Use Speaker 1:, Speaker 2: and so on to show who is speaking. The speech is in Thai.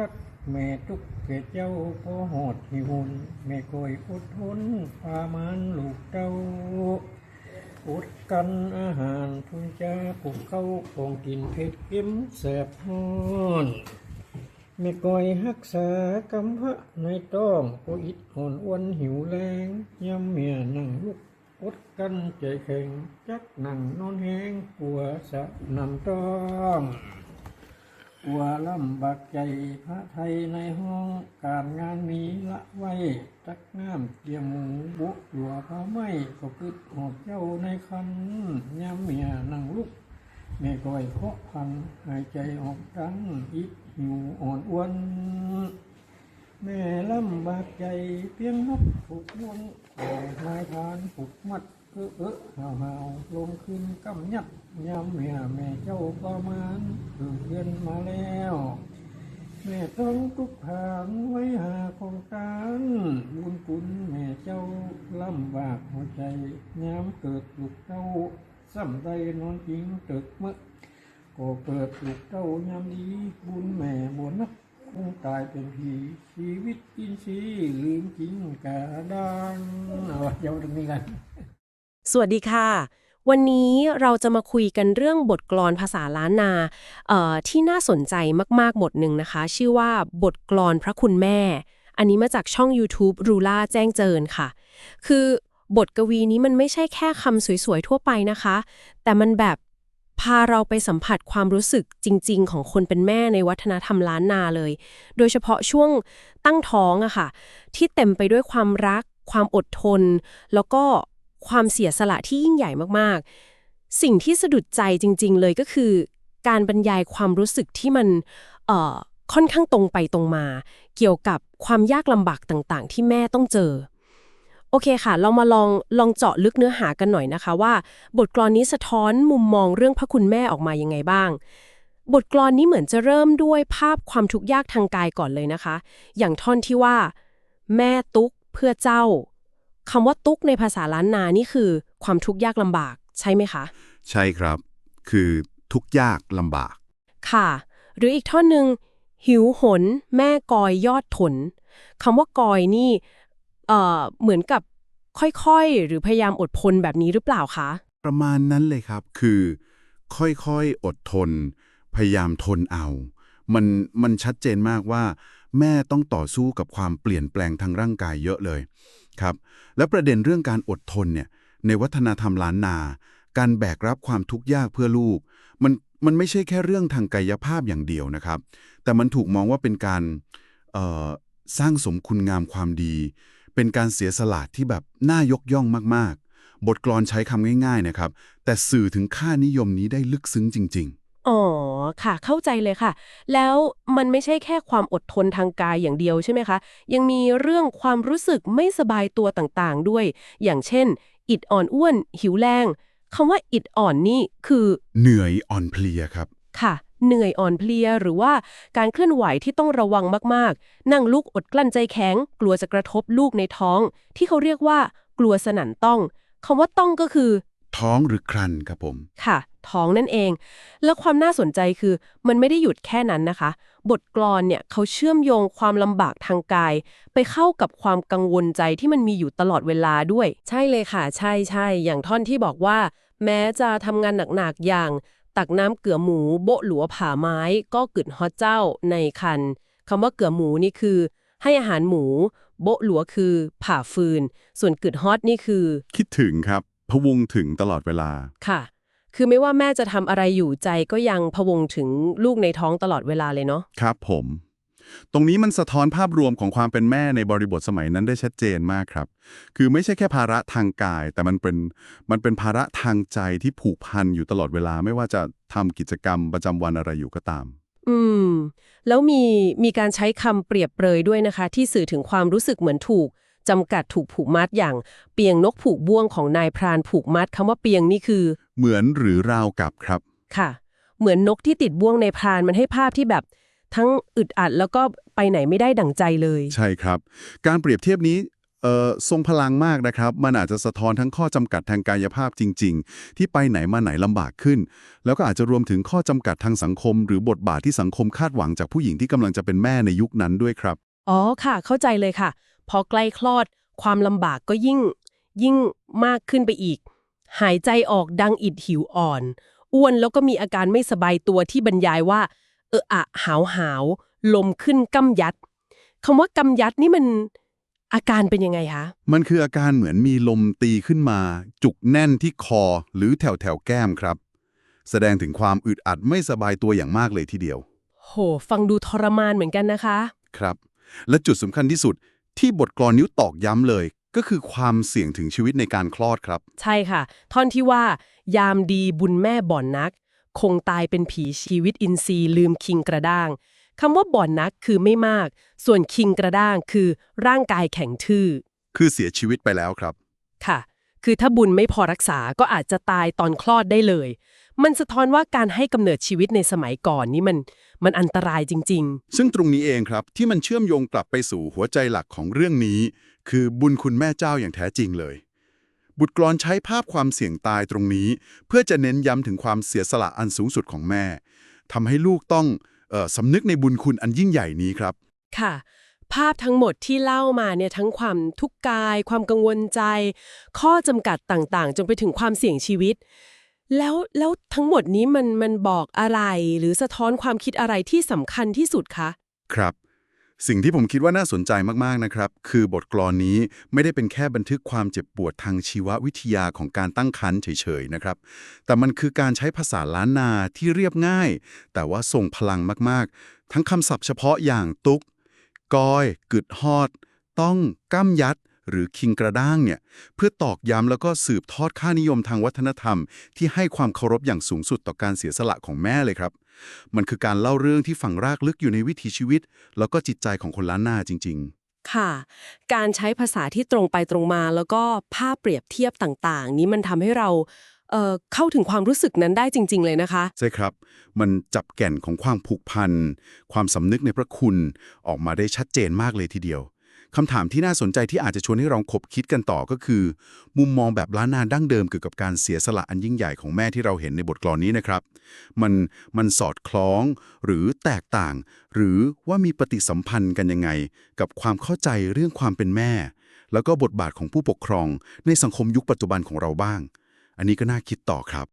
Speaker 1: รักแม่ทุกเกศเจ้าก็หอดหิวนแม่คอยอดทนพามานลูกเต้าอดกันอาหารทุนจ้าปลูกเข้าของกินเผ็ดเค็มแสบฮ้อนแม่ก้อยรักษากำพระในต้องก็อิดหอนอ้วนหิวแรงย่ำเมียนั่งลุกอดกันใจแข็งจักนั่งนอนแห้งปวดสะนำต้อง ปวลำบากใจพระไทยในห้องการงานมีละไว้ตักน้ำเกี่ยมหมูบุหลัวพาไม้ก็กึดหอบเจ้าในคันย่ำเมียนั่งลุกแม่ก้อยเคาะพันหายใจออกดังอิดหิวอ่อนอ้วน แม่ลำบากใจเพียงนกผูกวนของนายทานผูกมัด เออเออหาวหาวลงขึ้นกำยัดยามเมียแม่เจ้าประมาณถึงเดือนมาแล้วแม่ต้องทุกผานไว้หาของการบุญคุณแม่เจ้าลำบากหัวใจยามเกิดลูกเจ้าซ้ำใดนอนจริงตึกเมื่อก็เกิดลูกเจ้ายามดีบุญแม่บนนักคงตายเป็นผีชีวิตกินชีลืมจริงกาดานเอาเดี๋ยวตรงนี้กัน
Speaker 2: สวัสดีค่ะ วันนี้เราจะมาคุยกันเรื่องบทกลอนภาษาล้านนาที่น่าสนใจมากๆบทหนึ่งนะคะ ชื่อว่าบทกลอนพระคุณแม่ อันนี้มาจากช่อง YouTube รูล่าแจ้งเจิญค่ะ คือบทกวีนี้มันไม่ใช่แค่คำสวยๆทั่วไปนะคะ แต่มันแบบพาเราไปสัมผัสความรู้สึกจริง ๆ ของคนเป็นแม่ในวัฒนธรรมล้านนาเลย โดยเฉพาะช่วงตั้งท้องอะค่ะ ที่เต็มไปด้วยความรัก ความอดทน แล้วก็ ความเสียสละที่ยิ่งใหญ่มากๆ สิ่งที่สะดุดใจจริง ๆ เลยก็คือ การบรรยายความรู้สึกที่มันเอ่อค่อนข้างตรงไปตรงมา เกี่ยวกับความยากลำบากต่างๆ ที่แม่ต้องเจอ โอเคค่ะ เรามาลองลองเจาะลึกเนื้อหากันหน่อยนะคะว่า บทกลอนนี้สะท้อนมุมมองเรื่องพระคุณแม่ออกมายังไงบ้าง บทกลอนนี้เหมือนจะเริ่มด้วยภาพความทุกข์ยากทางกายก่อนเลยนะคะ อย่างท่อนที่ว่า แม่ตุกเพื่อเจ้า คำว่าตุกในภาษาล้านนานี่คือ ความทุกข์ยากลำบากใช่ไหมคะ
Speaker 3: ใช่ครับ คือทุกข์ยากลำบาก
Speaker 2: ค่ะ หรืออีกท่อนหนึ่งหิวหน แม่กอยยอดถนคำว่ากอยนี่เอ่อเหมือนกับค่อยๆ หรือพยายามอดทนแบบนี้หรือเปล่าคะ
Speaker 3: ประมาณนั้นเลยครับ คือ ค่อยๆ อดทน พยายามทนเอา มันมันชัดเจนมากว่า แม่ต้องต่อสู้กับความเปลี่ยนแปลงทางร่างกายเยอะเลย ครับ และประเด็นเรื่องการอดทนเนี่ยในวัฒนธรรมล้านนา การแบกรับความทุกข์ยากเพื่อลูก มันมันไม่ใช่แค่เรื่องทางกายภาพอย่างเดียวนะครับ แต่มันถูกมองว่าเป็นการสร้างสมคุณงามความดี เป็นการเสียสละที่แบบน่ายกย่องมาก ๆ บทกลอนใช้คำง่าย ๆ นะครับ แต่สื่อถึงค่านิยมนี้ได้ลึกซึ้งจริง ๆ
Speaker 2: อ๋อค่ะ เข้าใจเลยค่ะ แล้วมันไม่ใช่แค่ความอดทนทางกายอย่างเดียวใช่ไหมคะ ยังมีเรื่องความรู้สึกไม่สบายตัวต่างๆด้วย อย่างเช่น อิดอ่อนอ้วน หิวแรงคำว่าอิดอ่อนนี่คือ
Speaker 3: ๆเหนื่อยอ่อนเพลียครับ
Speaker 2: ค่ะ เหนื่อยอ่อนเพลียหรือว่าการเคลื่อนไหวที่ต้องระวังมากๆ นั่งลุกอดกลั้นใจแข็ง กลัวจะกระทบลูกในท้อง ที่เขาเรียกว่า กลัวสนั่นต้องคำว่าต้องก็คือ
Speaker 3: ท้องหรือครันครับผม
Speaker 2: ค่ะ ท้องนั่นเอง แล้วความน่าสนใจคือมันไม่ได้หยุดแค่นั้นนะคะ บทกลอนเนี่ยเขาเชื่อมโยงความลำบากทางกาย ไปเข้ากับความกังวลใจที่มันมีอยู่ตลอดเวลาด้วย ใช่เลยค่ะ ใช่ใช่อย่างท่อนที่บอกว่า แม้จะทำงานหนักๆอย่าง ตักน้ำเกลือหมูโบะหลัวผ่าไม้ก็กึดฮอตเจ้าในคันคำว่าเกลือหมูนี่คือ ให้อาหารหมู โบะหลัวคือ ผ่าฟืน ส่วนกึดฮอตนี่คือ
Speaker 3: คิดถึงครับ พะวงถึงตลอดเวลา
Speaker 2: ค่ะ คือไม่ว่าแม่จะทำอะไรอยู่ใจก็ยังพะวงถึงลูกในท้องตลอดเวลาเลยเนาะ
Speaker 3: ครับผม ตรงนี้มันสะท้อนภาพรวมของความเป็นแม่ในบริบทสมัยนั้นได้ชัดเจนมากครับ คือไม่ใช่แค่ภาระทางกาย แต่มันเป็นมันเป็นภาระทางใจที่ผูกพันอยู่ตลอดเวลา ไม่ว่าจะทำกิจกรรมประจำวันอะไรอยู่ก็ตาม
Speaker 2: อืม แล้วมีมีการใช้คำเปรียบเปรยด้วยนะคะ ที่สื่อถึงความรู้สึกเหมือนถูก จำกัดถูกผูกมัดอย่างเปียงนกผูกบ่วงของนายพรานผูกมัดคำว่าเปียงนี่คือ
Speaker 3: เหมือนหรือราวกับครับ
Speaker 2: ค่ะ เหมือนนกที่ติดบ่วงในพรานมันให้ภาพที่แบบทั้งอึดอัดแล้วก็ไปไหนไม่ได้ดั่งใจเลย
Speaker 3: ใช่ครับ การเปรียบเทียบนี้เอ่อทรงพลังมากนะครับ มันอาจจะสะท้อนทั้งข้อจำกัดทางกายภาพจริง ๆ ที่ไปไหนมาไหนลำบากขึ้น แล้วก็อาจจะรวมถึงข้อจำกัดทางสังคม หรือบทบาทที่สังคมคาดหวังจากผู้หญิงที่กำลังจะเป็นแม่ในยุคนั้นด้วยครับ
Speaker 2: อ๋อค่ะ เข้าใจเลยค่ะ พอใกล้คลอด ความลำบากก็ยิ่ง ยิ่งมากขึ้นไปอีก หายใจออกดังอิดหิวอ่อน อ้วนแล้วก็มีอาการไม่สบายตัวที่บรรยายว่า เอออะหาวหาวลมขึ้นกำยัดคำว่ากำยัดนี่มันอาการเป็นยังไงคะ
Speaker 3: มันคืออาการเหมือนมีลมตีขึ้นมา จุกแน่นที่คอหรือแถวแถวๆแก้มครับ แสดงถึงความอึดอัดไม่สบายตัวอย่างมากเลยทีเดียว
Speaker 2: โห ฟังดูทรมานเหมือนกันนะคะ
Speaker 3: ครับ และจุดสำคัญที่สุด ที่บทกลอนนิ้วตอกย้ำเลย ก็คือความเสี่ยงถึงชีวิตในการคลอดครับ
Speaker 2: ใช่ค่ะ ท่อนที่ว่า ยามดีบุญแม่บ่อนนัก คงตายเป็นผีชีวิตอินทรีย์ลืมคิงกระด้างคำว่าบ่อนนักคือไม่มาก ส่วนคิงกระด้างคือร่างกายแข็งทื่อ
Speaker 3: คือเสียชีวิตไปแล้วครับ
Speaker 2: ค่ะ คือถ้าบุญไม่พอรักษาก็อาจจะตายตอนคลอดได้เลย มันสะท้อนว่าการให้กำเนิดชีวิตในสมัยก่อนนี่มันมันอันตรายจริง
Speaker 3: ซึ่งตรงนี้เองครับที่มันเชื่อมโยงกลับไปสู่หัวใจหลักของเรื่องนี้ คือบุญคุณแม่เจ้าอย่างแท้จริงเลย บุตรกลอนใช้ภาพความเสี่ยงตายตรงนี้ เพื่อจะเน้นย้ำถึงความเสียสละอันสูงสุดของแม่ทำให้ลูกต้องเออสำนึกในบุญคุณอันยิ่งใหญ่นี้ครับ
Speaker 2: ๆค่ะ ภาพทั้งหมดที่เล่ามาเนี่ยทั้งความทุกข์กาย ความกังวลใจ ข้อจำกัดต่างๆ จนไปถึงความเสี่ยงชีวิต แล้วแล้วทั้งหมดนี้มันมันบอกอะไร หรือสะท้อนความคิดอะไรที่สำคัญที่สุดคะ
Speaker 3: ครับ สิ่งที่ผมคิดว่าน่าสนใจมากๆนะครับ คือบทกลอนนี้ไม่ได้เป็นแค่บันทึกความเจ็บปวดทางชีววิทยาของการตั้งครรภ์เฉยๆนะครับ แต่มันคือการใช้ภาษาล้านนาที่เรียบง่าย แต่ว่าทรงพลังมากๆ ทั้งคำศัพท์เฉพาะอย่างตุกกอยกึดฮอด ต้องก้ำยัด หรือคิงกระด้างเนี่ยเพื่อตอกย้ำแล้วก็สืบทอดค่านิยมทางวัฒนธรรม ที่ให้ความเคารพอย่างสูงสุดต่อการเสียสละของแม่เลยครับ มันคือการเล่าเรื่องที่ฝังรากลึกอยู่ในวิถีชีวิต แล้วก็จิตใจของคนล้านนาจริง ๆ
Speaker 2: ค่ะ การใช้ภาษาที่ตรงไปตรงมา แล้วก็ภาพเปรียบเทียบต่างๆ นี้มันทำให้เราเอ่อเข้าถึงความรู้สึกนั้นได้จริง ๆ เลยนะคะ
Speaker 3: ใช่ครับ มันจับแก่นของความผูกพัน ความสำนึกในพระคุณออกมาได้ชัดเจนมากเลยทีเดียว คำถามที่น่าสนใจที่อาจจะชวนให้เราคบคิดกันต่อก็คือ มุมมองแบบล้านนาดั้งเดิมเกี่ยวกับการเสียสละอันยิ่งใหญ่ของแม่ที่เราเห็นในบทกลอนนี้นะครับ มันมันสอดคล้องหรือแตกต่าง หรือว่ามีปฏิสัมพันธ์กันยังไง กับความเข้าใจเรื่องความเป็นแม่ แล้วก็บทบาทของผู้ปกครองในสังคมยุคปัจจุบันของเราบ้าง อันนี้ก็น่าคิดต่อครับ